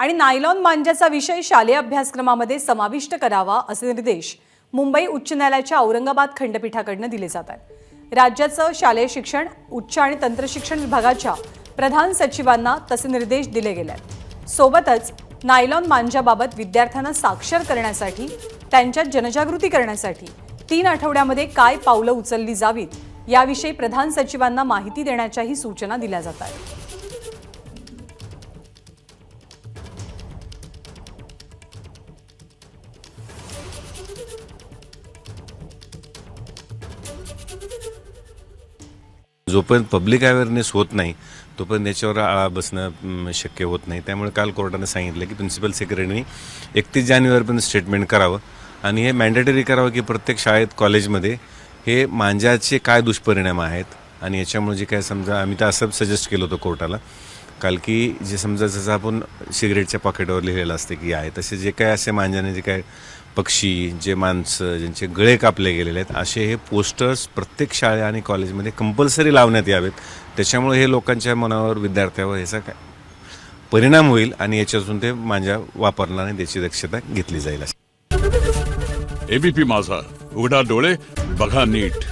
आणि नायलॉन मांजाचा विषय शालेय अभ्यासक्रमामध्ये समाविष्ट करावा असे निर्देश मुंबई उच्च न्यायालयाच्या औरंगाबाद खंडपीठाकडनं दिले जात आहेत. राज्याचं शालेय शिक्षण उच्च आणि तंत्रशिक्षण विभागाच्या प्रधान सचिवांना तसे निर्देश दिले गेले आहेत. सोबतच नायलॉन मांजाबाबत विद्यार्थ्यांना साक्षर करण्यासाठी त्यांच्यात जनजागृती करण्यासाठी तीन आठवड्यामध्ये काय पावलं उचलली जावीत याविषयी प्रधान सचिवांना माहिती देण्याच्याही सूचना दिल्या जात आहेत. जोपर्यंत पब्लिक अवेअरनेस होत नाही तोपर्यंत याच्यावर आळा बसणं शक्य होत नाही. त्यामुळे काल कोर्टाने सांगितलं की प्रिन्सिपल सेक्रेटरीने एकतीस जानेवारीपर्यंत स्टेटमेंट करावं आणि हे मॅन्डेटरी करावं की प्रत्येक शाळेत कॉलेजमध्ये हे मांजाचे काय दुष्परिणाम आहेत आणि याच्यामुळे जे काय समजा आम्ही तर असं सजेस्ट केलं होतं कोर्टाला. काल की जे समजा जसं आपण सिगरेटच्या पॉकेटवर लिहिलेलं असते की आहे तसे जे काय असे मांजाने जे काय पक्षी जे माणसं ज्यांचे गळे कापले गेलेले आहेत असे हे पोस्टर्स प्रत्येक शाळे आणि कॉलेजमध्ये कंपल्सरी लावण्यात यावेत. त्याच्यामुळे हे लोकांच्या मनावर विद्यार्थ्यावर ह्याचा काय परिणाम होईल आणि याच्यातून ते माझ्या वापरणार त्याची दक्षता घेतली जाईल. एबीपी माझा. उघडा डोळे बघा नीट.